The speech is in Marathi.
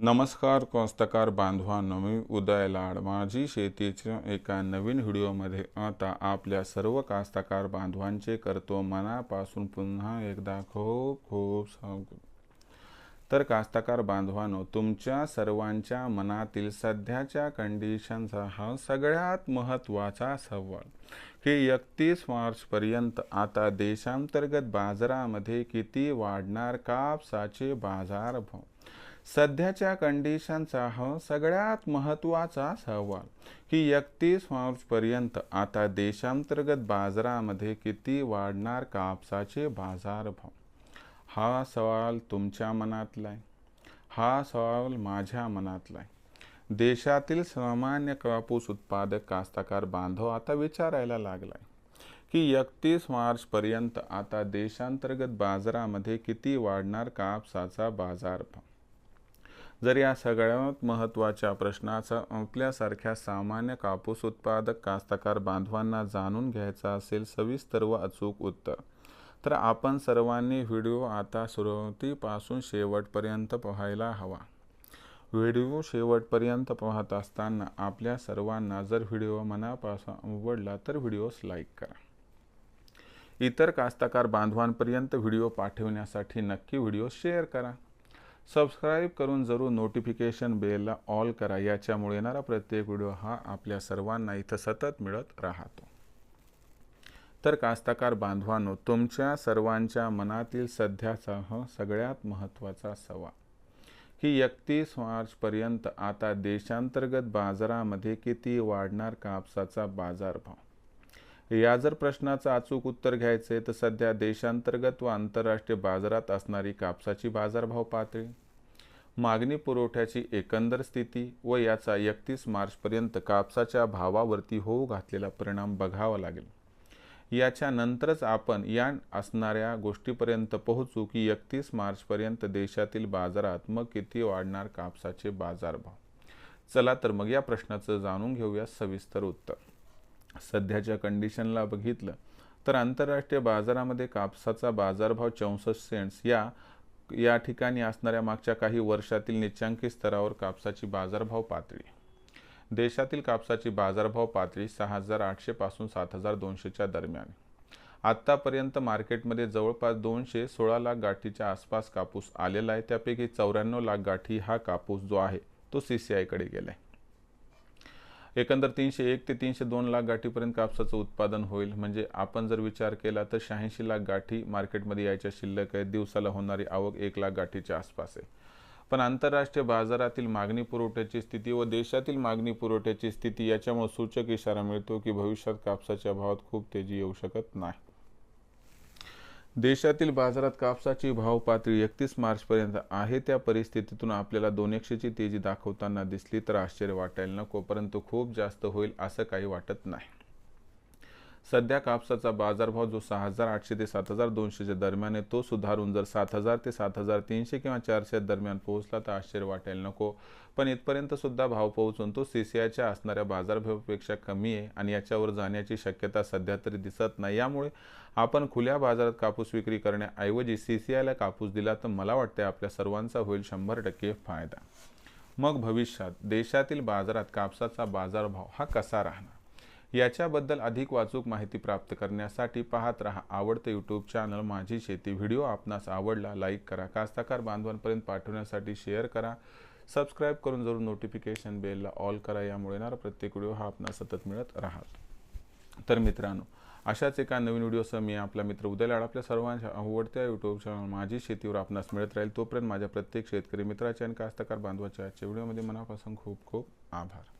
नमस्कार कास्तकार बांधवांनो मी उदय लाड. माझी शेतीच्या एका नवीन व्हिडिओमध्ये आता आपल्या सर्व कास्तकार बांधवांचे करतो मनापासून पुन्हा एकदा खूप खूप स्वागत. तर कास्तकार बांधवांनो तुमच्या सर्वांच्या मनातील सध्याच्या कंडिशनचा हा सगळ्यात महत्त्वाचा सवाल. की एकतीस मार्चपर्यंत आता देशांतर्गत बाजारामध्ये किती वाढणार कापसाचे बाजारभाव? सध्याच्या कंडिशनचा हा सगळ्यात महत्त्वाचा सवाल की एकतीस मार्चपर्यंत आता देशांतर्गत बाजारामध्ये किती वाढणार कापसाचे बाजारभाव? हा सवाल तुमच्या मनातला आहे हा सवाल माझ्या मनातला आहे देशातील सामान्य कापूस उत्पादक कास्तकार बांधव आता विचारायला लागलाय की एकतीस मार्चपर्यंत आता देशांतर्गत बाजारामध्ये किती वाढणार कापसाचा बाजारभाव? जर या सगळ्यात महत्त्वाच्या प्रश्नाचा आपल्यासारख्या सामान्य कापूस उत्पादक कास्तकार बांधवांना जाणून घ्यायचा असेल सविस्तर व अचूक उत्तर. तर आपण सर्वांनी व्हिडिओ आता सुरुवातीपासून शेवटपर्यंत पाहायला हवा. व्हिडिओ शेवटपर्यंत पाहत असताना आपल्या सर्वांना जर व्हिडिओ मनापासून आवडला तर व्हिडिओस लाईक करा. इतर कास्तकार बांधवांपर्यंत व्हिडिओ पाठवण्यासाठी नक्की व्हिडिओ शेअर करा. सबस्क्राईब करून जरूर नोटिफिकेशन बेलला ऑल करा. याच्यामुळे येणारा प्रत्येक व्हिडिओ हा आपल्या सर्वांना इथं सतत मिळत राहतो. तर कास्तकार बांधवांनो तुमच्या सर्वांच्या मनातील सध्याचा हा सगळ्यात महत्त्वाचा सवाल. की एकतीस मार्चपर्यंत आता देशांतर्गत बाजारामध्ये किती वाढणार कापसाचा बाजारभाव? या जर प्रश्नाचं अचूक उत्तर घ्यायचे तर सध्या देशांतर्गत व आंतरराष्ट्रीय बाजारात असणारी कापसाची बाजारभाव पातळी मागणी पुरवठ्याची एकंदर स्थिती व याचा एकतीस मार्चपर्यंत कापसाच्या भावावरती होऊ घातलेला परिणाम बघावा लागेल. याच्या नंतरच आपण या असणाऱ्या गोष्टीपर्यंत पोहोचू की एकतीस मार्चपर्यंत देशातील बाजारात मग किती वाढणार कापसाचे बाजारभाव. चला तर मग या प्रश्नाचं जाणून घेऊया सविस्तर उत्तर. सध्याच्या कंडिशनला बघितलं तर आंतरराष्ट्रीय बाजारामध्ये कापसाचा बाजारभाव चौसष्ट सेंट्स या या ठिकाणी असणाऱ्या मागच्या काही वर्षातील निच्चांकी स्तरावर कापसाची बाजारभाव पातळी. देशातील कापसाची बाजारभाव पातळी सहा हजार आठशेपासून सात हजार दोनशेच्या दरम्यान. आत्तापर्यंत मार्केटमध्ये जवळपास दोनशे सोळा लाख गाठीच्या आसपास कापूस आलेला आहे. त्यापैकी चौऱ्याण्णव लाख गाठी हा कापूस जो आहे तो सी सी आयकडे गेला आहे एकंदर तीनशे एक ते तीनशे दोन लाख गाठीपर्यंत कापसाचं उत्पादन होईल. म्हणजे आपण जर विचार केला तर शहाऐंशी लाख गाठी मार्केटमध्ये यायच्या शिल्लक आहेत. दिवसाला होणारी आवक एक लाख गाठीच्या आसपास आहे. पण आंतरराष्ट्रीय बाजारातील मागणी पुरवठ्याची स्थिती व देशातील मागणी पुरवठ्याची स्थिती याच्यामुळे सूचक इशारा मिळतो की भविष्यात कापसाच्या भावात खूप तेजी येऊ शकत नाही. देशातील बाजारात कापसाची भाव पातळी एकतीस मार्चपर्यंत आहे. त्या परिस्थितीतून आपल्याला दोन एकशेची तेजी दाखवताना दिसली तर आश्चर्य वाटायला नको परंतु खूप जास्त होईल असं काही वाटत नाही. सध्या कापसाचा बाजारभाव जो सहा हजार आठशे ते सात हजार दोनशेच्या दरम्यान आहे तो सुधारून जर सात हजार ते सात हजार तीनशे किंवा चारशे दरम्यान पोहोचला तर आश्चर्य वाटायला नको. पण इथपर्यंत सुद्धा भाव पोहोचून तो सी सी आयच्या असणाऱ्या बाजारभावापेक्षा कमी आहे आणि याच्यावर जाण्याची शक्यता सध्या तरी दिसत नाही. यामुळे आपण खुल्या बाजारात कापूस विक्री करण्याऐवजी सी सी आयला कापूस दिला तर मला वाटते आपल्या सर्वांचा होईल शंभर टक्के फायदा. मग भविष्यात देशातील बाजारात कापसाचा बाजारभाव हा कसा राहणार? याच्याबद्दल अधिक वाचूक माहिती प्राप्त करण्यासाठी पाहत रहा आवडतं यूट्यूब चॅनल माझी शेती व्हिडिओ आपणास आवडला लाईक करा. कास्ताकार बांधवांपर्यंत पाठवण्यासाठी शेअर करा. सबस्क्राईब करून जरूर नोटिफिकेशन बेलला ऑल करा. यामुळे येणारा प्रत्येक व्हिडिओ हा आपणास सतत मिळत राहत तर मित्रांनो अशाच एका नवीन व्हिडिओसह मी आपला मित्र उद्या लाड आपल्या सर्वांच्या आवडत्या यूट्यूब चॅनल माझी शेतीवर आपणास मिळत राहील. तोपर्यंत माझ्या प्रत्येक शेतकरी मित्राच्या आणि कास्तकार बांधवाच्या आजच्या व्हिडिओमध्ये मनापासून खूप खूप आभार.